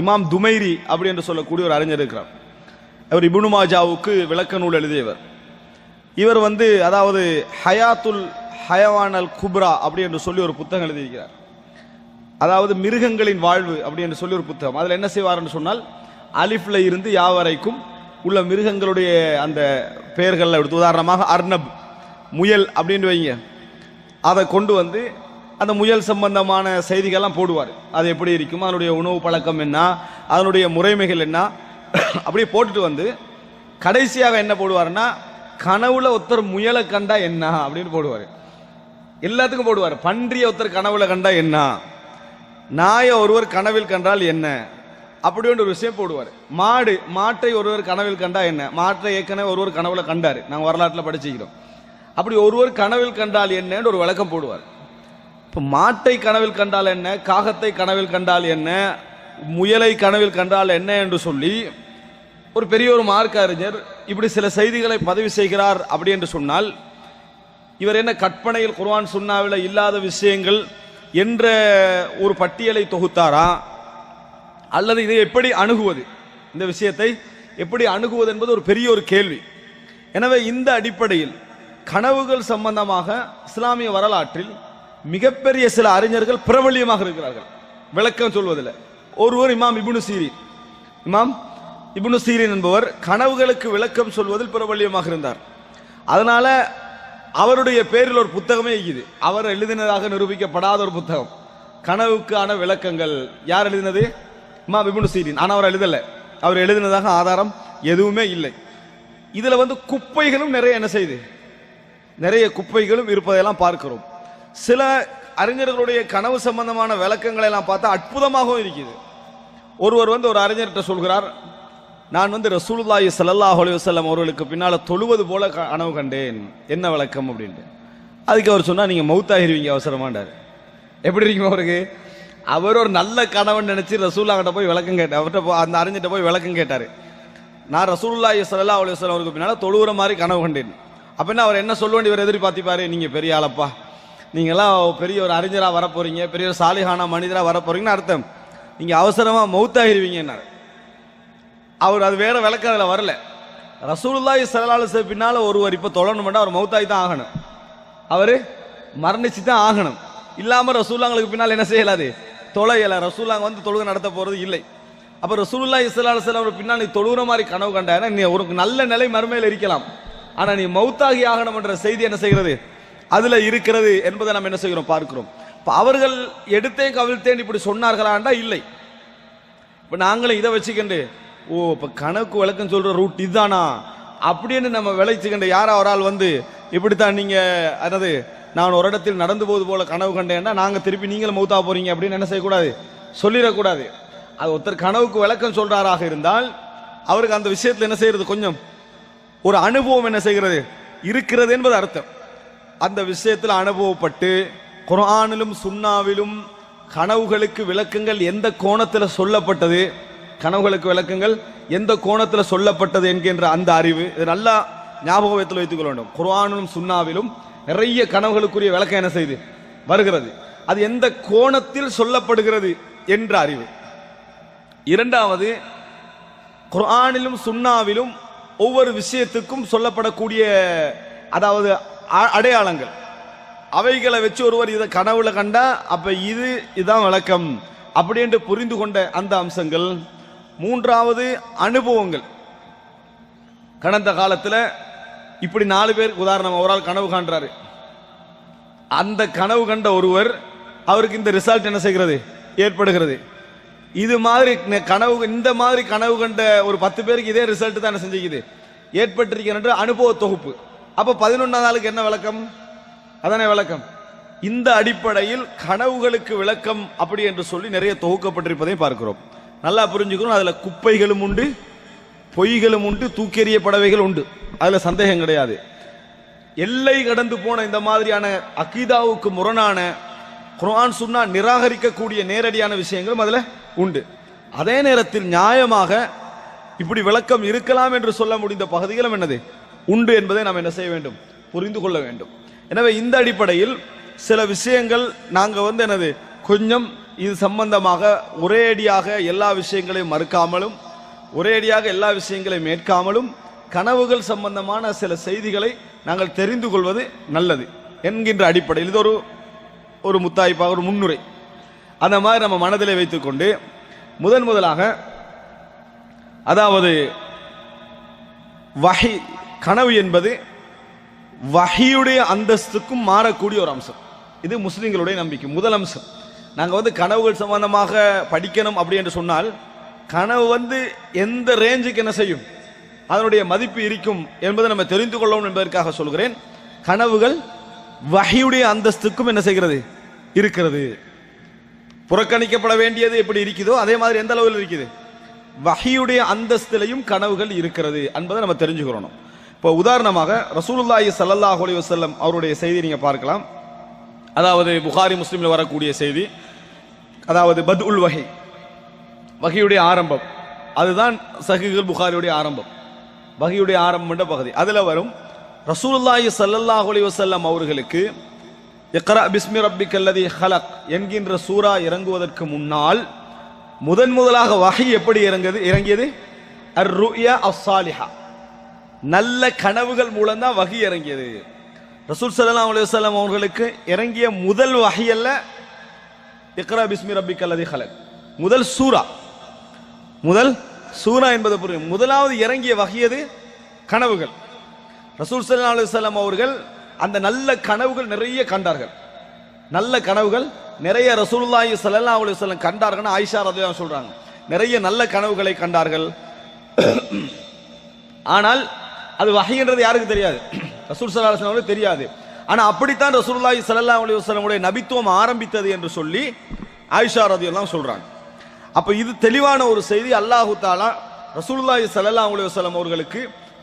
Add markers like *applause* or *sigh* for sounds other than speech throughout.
இமாம் துமைரி அப்படி என்று சொல்லக்கூடிய ஒரு அறிஞர் இருக்கிறார். அவர் இபுனு மாஜாவுக்கு விளக்க நூல் எழுதியவர். இவர் வந்து அதாவது ஹயாத்துல் ஹயவானல் குப்ரா அப்படி என்று சொல்லி ஒரு புத்தகம் எழுதியிருக்கிறார். அதாவது மிருகங்களின் வாழ்வு அப்படி என்று சொல்லி ஒரு புத்தகம். அதில் என்ன செய்வார்னு சொன்னால் அலிஃப்ல இருந்து யா வரைக்கும் உள்ள மிருகங்களுடைய அந்த பெயர்கள் எடுத்து உதாரணமாக அர்னப் முயல் அப்படின்னு வைங்க. அதை கொண்டு வந்து அந்த முயல் சம்பந்தமான செய்திகள்லாம் போடுவார். அது எப்படி இருக்கும்? அதனுடைய உணவு பழக்கம் என்ன? அதனுடைய முறைமைகள் என்ன? *coughs* அப்படியே போட்டுட்டு வந்து கடைசியாக என்ன போடுவார்னா கனவுல ஒருத்தர் முயலை கண்டா என்ன? அப்படின்னு போடுவார். எல்லாத்துக்கும் போடுவார். பன்றிய ஒருத்தர் கனவுல கண்டா என்ன? நாயை ஒருவர் கனவில் கண்டால் என்ன? அப்படி ஒரு விஷயம் போடுவார். மாடு மாட்டை ஒருவர் கனவில் கண்டா என்ன? மாட்டை ஏற்கனவே ஒருவர் கனவுல கண்டாரு. நாங்கள் வரலாற்றில் படிச்சுக்கிறோம் அப்படி ஒருவர் கனவில் கண்டால் என்னன்னு ஒரு விளக்கம் போடுவார். இப்போ மாட்டை கனவில் கண்டால் என்ன? காகத்தை கனவில் கண்டால் என்ன? முயலை கனவில் கண்டால் என்ன என்று சொல்லி ஒரு பெரிய ஒரு மார்க்க அறிஞர் இப்படி சில செய்திகளை பதிவு செய்கிறார் அப்படி என்று சொன்னால் இவர் என்ன கற்பனையில் குர்வான் சுன்னாவில் இல்லாத விஷயங்கள் என்ற ஒரு பட்டியலை தொகுத்தாரா? அல்லது இதை எப்படி அணுகுவது? இந்த விஷயத்தை எப்படி அணுகுவது என்பது ஒரு பெரிய ஒரு கேள்வி. எனவே இந்த அடிப்படையில் கனவுகள் சம்பந்தமாக இஸ்லாமிய வரலாற்றில் மிகப்பெரிய சில அறிஞர்கள் பிரபல்யமாக இருக்கிறார்கள். விளக்கம் சொல்வதில் ஒருவர் இமாம் இபுனு சீரின். இமாம் இபுனு சீரின் என்பவர் கனவுகளுக்கு விளக்கம் சொல்வதில் பிரபல்யமாக இருந்தார். அதனால அவருடைய பேரில் ஒரு புத்தகமே இருக்குது. அவர் எழுதினதாக நிரூபிக்கப்படாத ஒரு புத்தகம். கனவுக்கான விளக்கங்கள். யார் எழுதினது? இமாம் விபுனு சீரின். ஆனால் அவர் எழுதலை. அவர் எழுதினதாக ஆதாரம் எதுவுமே இல்லை. இதில் வந்து குப்பைகளும் நிறைய என்ன செய்யுது நிறைய குப்பைகளும் இருப்பதையெல்லாம் பார்க்கிறோம். சில அறிஞர்களுடைய கனவு சம்பந்தமான விளக்கங்களை எல்லாம் பார்த்தா அற்புதமாகவும் இருக்குது. ஒருவர் வந்து ஒரு அறிஞர்கிட்ட சொல்கிறார் நான் வந்து ரசூலுல்லாஹி சல்லாஹ் அலுவலம் அவர்களுக்கு பின்னால் தொழுவது போல க- கனவு கண்டேன். என்ன விளக்கம்? அப்படின்ட்டு. அதுக்கு அவர் சொன்னால் நீங்கள் மௌத்தாகிருவீங்க அவசரமாண்டார் எப்படி இருக்கீங்க அவருக்கு? அவர் ஒரு நல்ல கனவன் நினச்சி ரசூல்லாங்கிட்ட போய் விளக்கம் கேட்டார். அவர்கிட்ட அந்த அறிஞர்கிட்ட போய் விளக்கம் கேட்டார். நான் ரசூலுல்லாஹி ஸல்லல்லாஹு அலுவலம் அவருக்கு பின்னால் தொழுகிற மாதிரி கனவு கண்டேன். அப்படின்னா அவர் என்ன சொல்லுவேன் இவர் எதிர்பார்த்திப்பாரு? நீங்கள் பெரிய ஆளப்பா. நீங்களாம் பெரிய ஒரு அறிஞராக வரப்போறீங்க பெரிய ஒரு சாலிகான மனிதராக வரப்போறீங்கன்னு அர்த்தம். நீங்கள் அவசரமாக மௌத்தாகிருவீங்கன்னாரு அவர் அது வேற விளக்கம் அதில் வரல. ரசூலுல்லாய் ஸல்லல்லாஹு பின்னால் ஒருவர் இப்போ தொழணும்னா அவர் மௌத்தாகி தான் ஆகணும். அவர் மரணிச்சு தான் ஆகணும். இல்லாமல் ரசூல்லாங்களுக்கு பின்னால் என்ன செய்யலாது? தொலையலை. ரசூல்லாங்க வந்து தொழுகை நடத்த போகிறது இல்லை. அப்போ ரசூலுல்லா ஸல்லல்லாஹு அலைஹி அவர் பின்னால் நீ தொழுகிற மாதிரி கனவு கண்டானா நீ ஒரு நல்ல நிலை மறுமையில் இருக்கலாம். ஆனால் நீ மௌத்தாகி ஆகணும்ன்ற செய்தி என்ன செய்கிறது? அதுல இருக்கிறது என்பதை நம்ம என்ன செய்கிறோம்? பார்க்கிறோம். இப்போ அவர்கள் எடுத்தேன் கவிழ்த்தேன் இப்படி சொன்னார்களாண்டா இல்லை. இப்போ நாங்களும் இதை வச்சுக்கண்டு ஓ இப்போ கணக்கு விளக்கம் சொல்ற ரூட் இதுதானா? அப்படின்னு நம்ம விளைச்சுக்கண்டு யாரா ஒரு ஆள் வந்து இப்படித்தான் நீங்க அதாவது நான் ஒரு இடத்தில் நடந்து போவது போல கனவு கண்டேன்னா நாங்க திருப்பி நீங்களும் மௌத்தா போறீங்க அப்படின்னு என்ன செய்யக்கூடாது? சொல்லிடக்கூடாது. அது ஒருத்தர் கனவுக்கு விளக்கம் சொல்றாராக இருந்தால் அவருக்கு அந்த விஷயத்துல என்ன செய்யறது கொஞ்சம் ஒரு அனுபவம் என்ன செய்கிறது? இருக்கிறது என்பது அர்த்தம். அந்த விஷயத்தில் அனுபவப்பட்டு குர்ஆனிலும் சுண்ணாவிலும் கனவுகளுக்கு விளக்கங்கள் எந்த கோணத்தில் சொல்லப்பட்டது? கனவுகளுக்கு விளக்கங்கள் எந்த கோணத்தில் சொல்லப்பட்டது என்கின்ற அந்த அறிவு இது நல்லா ஞாபகத்தில் வைத்துக் கொள்ள வேண்டும். குரானிலும் சுண்ணாவிலும் நிறைய கனவுகளுக்குரிய விளக்கம் என்ன செய்து? வருகிறது. அது எந்த கோணத்தில் சொல்லப்படுகிறது என்ற அறிவு. இரண்டாவது குர்ஆனிலும் சுண்ணாவிலும் ஒவ்வொரு விஷயத்துக்கும் சொல்லப்படக்கூடிய அதாவது அடையாளங்கள். அவைகளை வச்சு ஒருவர் இதை கனவுல கண்டா அப்ப இது இதுதான் விளக்கம். அப்படின்ட்டு புரிந்து கொண்ட அந்த அம்சங்கள். மூன்றாவது அனுபவங்கள். கடந்த காலத்தில் இப்படி நாலு பேர் உதாரணம் ஒரு ஆள் கனவு காண்றாரு. அந்த கனவு கண்ட ஒருவர் அவருக்கு இந்த ரிசல்ட் என்ன செய்கிறது? ஏற்படுகிறது. இது மாதிரி கனவு இந்த மாதிரி கனவு கண்ட ஒரு பத்து பேருக்கு இதே ரிசல்ட் தான் என்ன செஞ்சுக்குது. ஏற்பட்டிருக்கின்ற அனுபவ தொகுப்பு. அப்ப பதினொன்றாம் நாளுக்கு என்ன விளக்கம்? அதானே விளக்கம். இந்த அடிப்படையில் கனவுகளுக்கு விளக்கம் அப்படி என்று சொல்லி நிறைய தொகுக்கப்பட்டிருப்பதை பார்க்கிறோம். நல்லா புரிஞ்சுக்கணும் அதுல குப்பைகளும் உண்டு பொய்களும் உண்டு தூக்கெறிய படவைகள் உண்டு. அதுல சந்தேகம் கிடையாது. எல்லை கடந்து போன இந்த மாதிரியான அகீதாவுக்கு முரணான குரான் சுன்னா நிராகரிக்கக்கூடிய நேரடியான விஷயங்களும் அதுல உண்டு. அதே நேரத்தில் நியாயமாக இப்படி விளக்கம் இருக்கலாம் என்று சொல்ல முடிந்த பகுதிகளும் என்னது? உண்டு என்பதை நாம் என்ன செய்ய வேண்டும்? புரிந்து கொள்ள வேண்டும். எனவே இந்த அடிப்படையில் சில விஷயங்கள் நாங்கள் வந்து எனது கொஞ்சம் இது சம்பந்தமாக ஒரேடியாக எல்லா விஷயங்களையும் மறுக்காமலும் ஒரேடியாக எல்லா விஷயங்களையும் ஏற்காமலும் கனவுகள் சம்பந்தமான சில செய்திகளை நாங்கள் தெரிந்து கொள்வது நல்லது என்கின்ற அடிப்படையில். இது ஒரு ஒரு முத்தாய்ப்பாக ஒரு முன்னுரை. அந்த மாதிரி நம்ம மனதில் வைத்துக்கொண்டு முதன் முதலாக அதாவது வகை கனவு என்பது வகையுடைய அந்தஸ்துக்கும் மாறக்கூடிய ஒரு அம்சம். இது முஸ்லிம்களுடைய நம்பிக்கை முதல் அம்சம். நாங்கள் வந்து கனவுகள் சம்பந்தமாக படிக்கணும் அப்படி என்று சொன்னால் கனவு வந்து எந்த ரேஞ்சுக்கு என்ன செய்யும்? அதனுடைய மதிப்பு இருக்கும் என்பதை நம்ம தெரிந்து கொள்ளணும் என்பதற்காக சொல்கிறேன். கனவுகள் வகையுடைய அந்தஸ்துக்கும் என்ன செய்கிறது? இருக்கிறது. புறக்கணிக்கப்பட வேண்டியது எப்படி இருக்குதோ அதே மாதிரி எந்த அளவில் இருக்குது? வகையுடைய அந்தஸ்திலையும் கனவுகள் இருக்கிறது என்பதை நம்ம தெரிஞ்சுக்கிறோம் இப்போ உதாரணமாக ரசூலுல்லாஹி ஸல்லல்லாஹு அலைஹி வஸல்லம் அவருடைய செய்தி நீங்க பார்க்கலாம். அதாவது புகாரி முஸ்லீமில் வரக்கூடிய செய்தி. அதாவது பத் உல் வகை வகையுடைய ஆரம்பம். அதுதான் சஹிகள் புகாரியுடைய ஆரம்பம். வகையுடைய ஆரம்பம் என்ற பகுதி. அதில் வரும் ரசூலுல்லாஹி சல்லல்லாஹ் அலைஹி வஸல்லம் அவர்களுக்கு இக்ரா பிஸ்மி ரப்பிக்கல்லதி ஹலக் என்கின்ற சூரா இறங்குவதற்கு முன்னால் முதன் முதலாக வகை எப்படி இறங்குது இறங்கியது? அர் ருயா அஸ்ஸாலிஹா நல்ல கனவுகள் மூலம் தான் வகை இறங்கியது. ரசூல் சல்லாம் அலைஹி வஸல்லம் அவர்களுக்கு இறங்கிய முதல் வகை அல்ல இக்ரா பிஸ்மி ரப்பிக்கல்லதி ஹலக் முதல் சூரா முதல் சூரா என்பது புரியும். முதலாவது இறங்கிய வகையது கனவுகள். ரசூல் சல்லா அலைஹி வஸல்லம் அவர்கள் அந்த நல்ல கனவுகள் நிறைய கண்டார்கள். நல்ல கனவுகள் நிறைய ரசூலுல்லாஹி சல்லா அலைஹி வஸல்லம் கண்டார்கள்னு ஆயிஷா ரதையா சொல்றாங்க. நிறைய நல்ல கனவுகளை கண்டார்கள். *clears throat* ஆனால் அது வகைன்றது யாருக்கு தெரியாது? ரசூல் சல்லாஹ் அலைஹி தெரியாது. ஆனால் அப்படித்தான் ரசூலுல்லாஹி சல்லா அலி வஸ்லமுடைய நபித்துவம் ஆரம்பித்தது என்று சொல்லி ஆயிஷா தான் சொல்கிறாங்க அப்போ இது தெளிவான ஒரு செய்தி. அல்லாஹு தாலா ரசூலுல்லாஹி சல்லா அலி வஸ்லம் அவர்களுக்கு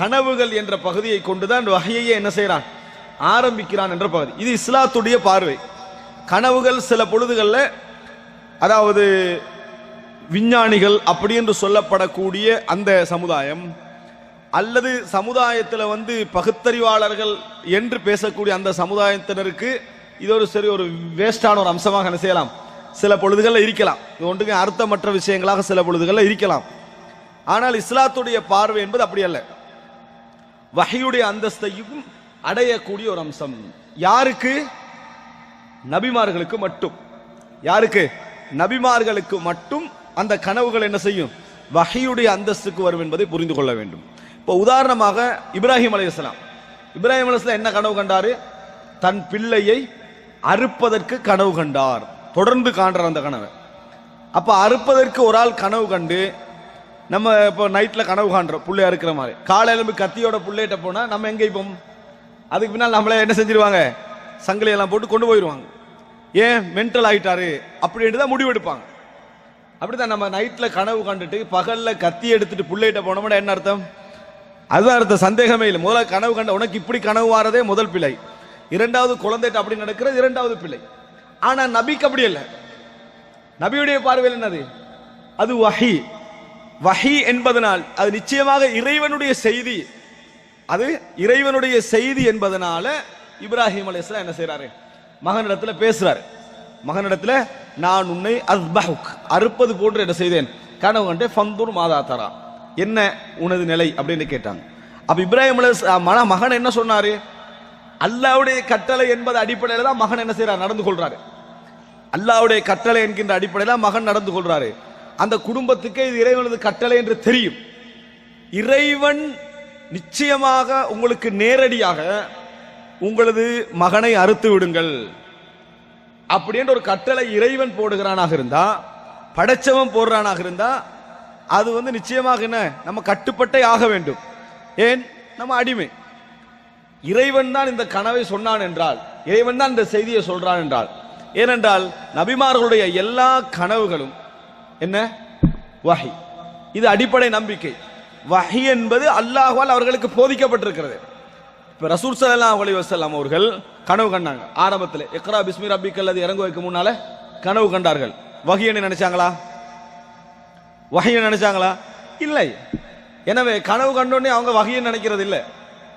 கனவுகள் என்ற பகுதியை கொண்டுதான் வகையையே என்ன செய்கிறான் ஆரம்பிக்கிறான் என்ற பகுதி. இது இஸ்லாத்துடைய பார்வை. கனவுகள் சில பொழுதுகளில் அதாவது விஞ்ஞானிகள் அப்படி என்று சொல்லப்படக்கூடிய அந்த சமுதாயம் அல்லது சமுதாயத்தில் வந்து பகுத்தறிவாளர்கள் என்று பேசக்கூடிய அந்த சமுதாயத்தினருக்கு இது ஒரு சரி ஒரு வேஸ்டான ஒரு அம்சமாக என்ன செய்யலாம்? சில பொழுதுகளில் இருக்கலாம். இது ஒன்றுக்கு அர்த்தமற்ற விஷயங்களாக சில பொழுதுகளில் இருக்கலாம். ஆனால் இஸ்லாத்துடைய பார்வை என்பது அப்படி அல்ல. வகையுடைய அந்தஸ்தையும் அடையக்கூடிய ஒரு அம்சம். யாருக்கு? நபிமார்களுக்கு மட்டும். யாருக்கு? நபிமார்களுக்கு மட்டும் அந்த கனவுகள் என்ன செய்யும்? வகையுடைய அந்தஸ்துக்கு வரும் என்பதை புரிந்து கொள்ள வேண்டும். இப்போ உதாரணமாக இப்ராஹிம் அலையாம் இப்ராஹிம் அலையாம் என்ன கனவு கண்டாரு? தன் பிள்ளையை அறுப்பதற்கு கனவு கண்டார். தொடர்ந்து காண்றார் அந்த கனவை. அப்போ அறுப்பதற்கு ஒரு ஆள் கனவு கண்டு நம்ம இப்போ நைட்டில் கனவு காண்றோம் பிள்ளைய அறுக்கிற மாதிரி. காலையில போய் கத்தியோட பிள்ளைகிட்ட போனால் நம்ம எங்கே இப்போ அதுக்கு பின்னால் நம்மளே என்ன செஞ்சிருவாங்க? சங்கிலியெல்லாம் போட்டு கொண்டு போயிடுவாங்க ஏன்? மென்டல் ஆகிட்டாரு அப்படின்ட்டு தான் முடிவெடுப்பாங்க அப்படிதான் நம்ம நைட்டில் கனவு கண்டுட்டு பகலில் கத்தி எடுத்துட்டு புள்ளையிட்ட போனோம்னா என்ன அர்த்தம்? அதுதான் அடுத்த சந்தேகமே இல்லை. முதல்ல கனவு கண்ட உனக்கு இப்படி கனவு வாரதே முதல் பிழை. இரண்டாவது குழந்தைட்டு அப்படி நடக்கிறது இரண்டாவது பிழை. ஆனால் நபிக்கு அப்படி இல்லை. நபியுடைய பார்வையில் என்னது? அது வஹி. வஹி என்பதனால் அது நிச்சயமாக இறைவனுடைய செய்தி. அது இறைவனுடைய செய்தி என்பதனால இப்ராஹிம் அலைஹிஸ்ஸலாம் என்ன செய்கிறாரு மகனிடத்துல பேசுறாரு. மகனிடத்துல நான் உன்னை அஸ்பஹுக் அறுப்பது போன்று என்ன செய்தேன். கனவு கண்டே ஃபந்தூர் மாதா தரா. என்ன உனது நிலை அப்படின்னு கேட்டாங்க. அப்ப இப்ராஹிம் மன மகன் என்ன சொன்னாரு? அல்லாவுடைய கட்டளை என்பது அடிப்படையில் தான் மகன் என்ன செய்கிறார் நடந்து கொள்றாரு. அல்லாவுடைய கட்டளை என்கின்ற அடிப்படையில் மகன் நடந்து கொள்றாரு. அந்த குடும்பத்துக்கே இது இறைவனது கட்டளை என்று தெரியும். இறைவன் நிச்சயமாக உங்களுக்கு நேரடியாக உங்களது மகனை அறுத்து விடுங்கள். அப்படின்ற ஒரு கட்டளை இறைவன் போடுகிறானாக இருந்தா படைச்சவன் போடுறானாக இருந்தா அது வந்து நிச்சயமாக என்ன? நம்ம கட்டுப்பட்டே ஆக வேண்டும். ஏன்? நம்ம அடிமை. இறைவன் தான் இந்த கனவை சொன்னான் என்றால் இறைவன் தான் இந்த செய்தியை சொல்றான் என்றால் ஏனென்றால் நபிமார்களுடைய எல்லா கனவுகளும் என்ன? வஹி. இது அடிப்படை நம்பிக்கை. வஹி என்பது அல்லாஹ்வால் அவர்களுக்கு போதிக்கப்பட்டிருக்கிறது. இப்போ ரசூல் சல்லா அலி வசல்லாம் அவர்கள் கனவு கண்டாங்க. ஆரம்பத்தில் எக்ரா பிஸ்மி அல்லது அது வைக்க முன்னால கனவு கண்டார்கள். வஹின்னு நினைச்சாங்களா? வகையை நினைச்சாங்களா? இல்லை. எனவே கனவு கண்டோடனே அவங்க வகையை நினைக்கிறது இல்லை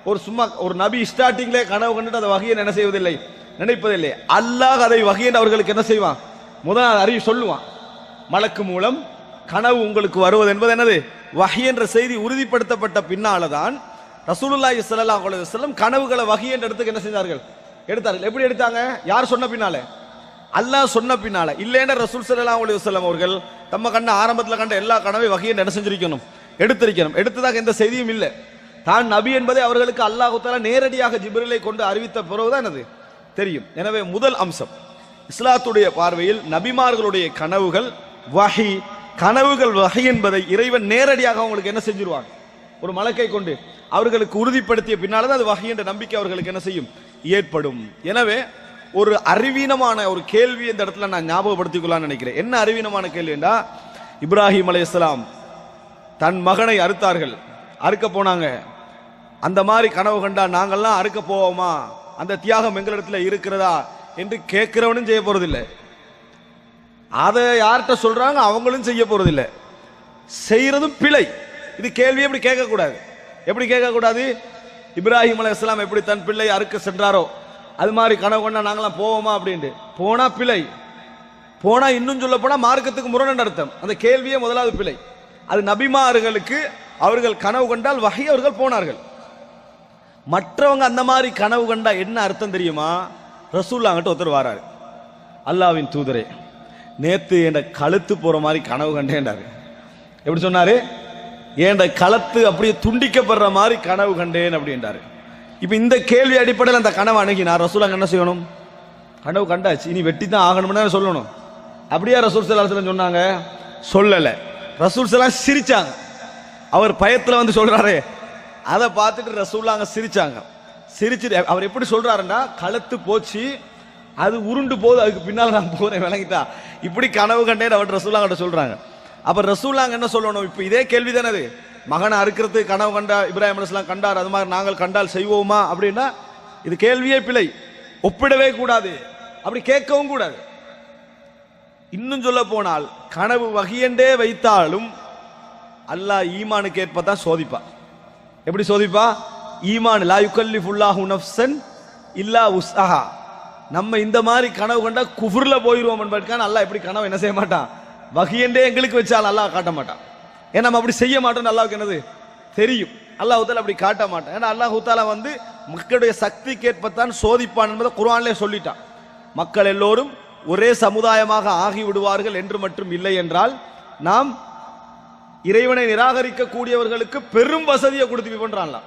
ஒரு சும்மா ஒரு நபி ஸ்டார்டிங்ல கனவு கண்டுட்டு அதை வகையை என்ன செய்வதில்லை? நினைப்பதில்லை. அல்லாஹ் அதை வகையின் அவர்களுக்கு என்ன செய்வான்? முதல் நாள் அறிவு சொல்லுவான். மலக்கு மூலம் கனவு உங்களுக்கு வருவது என்பது என்னது? வகை என்ற செய்தி உறுதிப்படுத்தப்பட்ட பின்னால தான் ரசூலுல்லாஹி ஸல்லல்லாஹு அலைஹி வஸல்லம் கனவுகளை வகை என்ற இடத்துக்கு என்ன செஞ்சார்கள் எடுத்தார்கள். எப்படி எடுத்தாங்க? யார் சொன்ன பின்னால? அல்லாஹ் சொன்ன பின்னால. இல்லைன்னா ரசூல் ஸல்லல்லாஹு அலைஹி வஸல்லம் அவர்கள் தம்ம கண்ண ஆரம்பத்தில் கண்ட எல்லா கனவை வகையை என்ன செஞ்சிருக்கணும் எடுத்திருக்கணும். எடுத்ததாக எந்த செய்தியும் இல்லை. தான் நபி என்பதை அவர்களுக்கு அல்லாஹுத்தால நேரடியாக ஜிபிரிலை கொண்டு அறிவித்த பிறகுதான் அது தெரியும். எனவே முதல் அம்சம் இஸ்லாத்துடைய பார்வையில் நபிமார்களுடைய கனவுகள் வகை கனவுகள் வகை என்பதை இறைவன் நேரடியாக அவங்களுக்கு என்ன செஞ்சிருவாங்க ஒரு மலக்கை கொண்டு அவர்களுக்கு உறுதிப்படுத்திய பின்னால்தான் அது வகை என்ற நம்பிக்கை அவர்களுக்கு என்ன செய்யும்? ஏற்படும். எனவே ஒரு அறிவீனமான ஒரு கேள்வி இந்த இடத்துல நான் ஞாபகப்படுத்திக்கொள்ளான்னு நினைக்கிறேன். என்ன அறிவீனமான கேள்விண்டா இப்ராஹிம் அலைஹிஸ்ஸலாம் தன் மகனை அறுத்தார்கள். அறுக்க போனாங்க. அந்த மாதிரி கனவு கண்டா நாங்கள்லாம் அறுக்க போவோமா? அந்த தியாகம் எங்களிடத்துல இருக்கிறதா? என்று கேட்கிறவனும் செய்ய போறதில்லை. அதை யார்கிட்ட சொல்றாங்க? அவங்களும் செய்ய போறதில்லை. செய்யறதும் பிழை. இது கேள்வி எப்படி கேட்கக்கூடாது? எப்படி கேட்கக்கூடாது? இப்ராஹிம் அலைஹிஸ்ஸலாம் எப்படி தன் பிள்ளை அறுக்க சென்றாரோ? அது மாதிரி கனவு கொண்டா நாங்களாம் போவோமா அப்படின்ட்டு. போனா பிழை. போனா இன்னும் சொல்ல போனா மார்க்கத்துக்கு முரணன் அர்த்தம். அந்த கேள்வியே முதலாவது பிழை. அது நபிமார்களுக்கு அவர்கள் கனவு கண்டால் வகை அவர்கள் போனார்கள். மற்றவங்க அந்த மாதிரி கனவு கண்டா என்ன அர்த்தம் தெரியுமா? ரசூல்லாங்கிட்ட ஒருத்தர் வாராரு. அல்லாவின் தூதரே நேத்து என் கழுத்து போற மாதிரி கனவு கண்டேன்டாரு. எப்படி சொன்னாரு? என் கழுத்து அப்படியே துண்டிக்கப்படுற மாதிரி கனவு கண்டேன் அப்படின்றாரு இப்ப இந்த கேள்வி அடிப்படையில் அந்த கனவு அணுகினார். ரசூலாங்க என்ன செய்யணும்? கனவு கண்டாச்சு. இனி வெட்டி தான் ஆகணும்னு சொல்லணும். அப்படியே ரசூல் சலாஹலம் சொன்னாங்க? சொல்லல. ரசூல் சலாம் சிரிச்சாங்க. அவர் பயத்துல வந்து சொல்றாரு. அதை பார்த்துட்டு ரசூல்லாங்க சிரிச்சாங்க. சிரிச்சுட்டு அவர் எப்படி சொல்றாருன்னா கழுத்து போச்சு. அது உருண்டு போகுது. அதுக்கு பின்னால் நான் போறேன். விளங்கிட்டா. இப்படி கனவு கண்டேன் அவர் ரசூல்லாங்கிட்ட சொல்றாங்க. அப்ப ரசூல்லாங்க என்ன சொல்லணும்? இப்போ இதே கேள்வி தானே அது. மகனை அறுக்கிறது கனவு கண்டா இப்ராஹிம் அலிஸ்லாம் கண்டார் அது மாதிரி நாங்கள் கண்டால் செய்வோமா அப்படின்னா இது கேள்வியே பிழை. ஒப்பிடவே கூடாது. அப்படி கேட்கவும் கூடாது. இன்னும் சொல்ல போனால் கனவு வகையண்டே வைத்தாலும் அல்லாஹ் ஈமானுக்கு ஏற்பதான் சோதிப்பா எப்படி சோதிப்பா? ஈமான் லா யுகல்லிஃபுல்லாஹு நஃப்சன் இல்லா உஸ்அஹா. நம்ம இந்த மாதிரி கனவு கண்டா குஃபுரில் போயிடுவோம் என்பதற்கான அல்லாஹ் எப்படி கனவு என்ன செய்ய மாட்டான்? வகையண்டே எங்களுக்கு வச்சால் அல்லாஹ் காட்ட மாட்டான். ஏன்னா நம்ம அப்படி செய்ய மாட்டோம்னு அல்லாவுக்கு என்னது? தெரியும். அல்லாஹூத்தால அப்படி காட்ட மாட்டான். ஏன்னா அல்லாஹ் வந்து மக்களுடைய சக்தி ஏற்பத்தான் சோதிப்பான் என்பதை குர்ஆன்லயே சொல்லிட்டான். மக்கள் எல்லோரும் ஒரே சமுதாயமாக ஆகிவிடுவார்கள் என்று மட்டும் இல்லை என்றால் நாம் இறைவனை நிராகரிக்கக்கூடியவர்களுக்கு பெரும் வசதியை கொடுத்து பண்றான்லாம்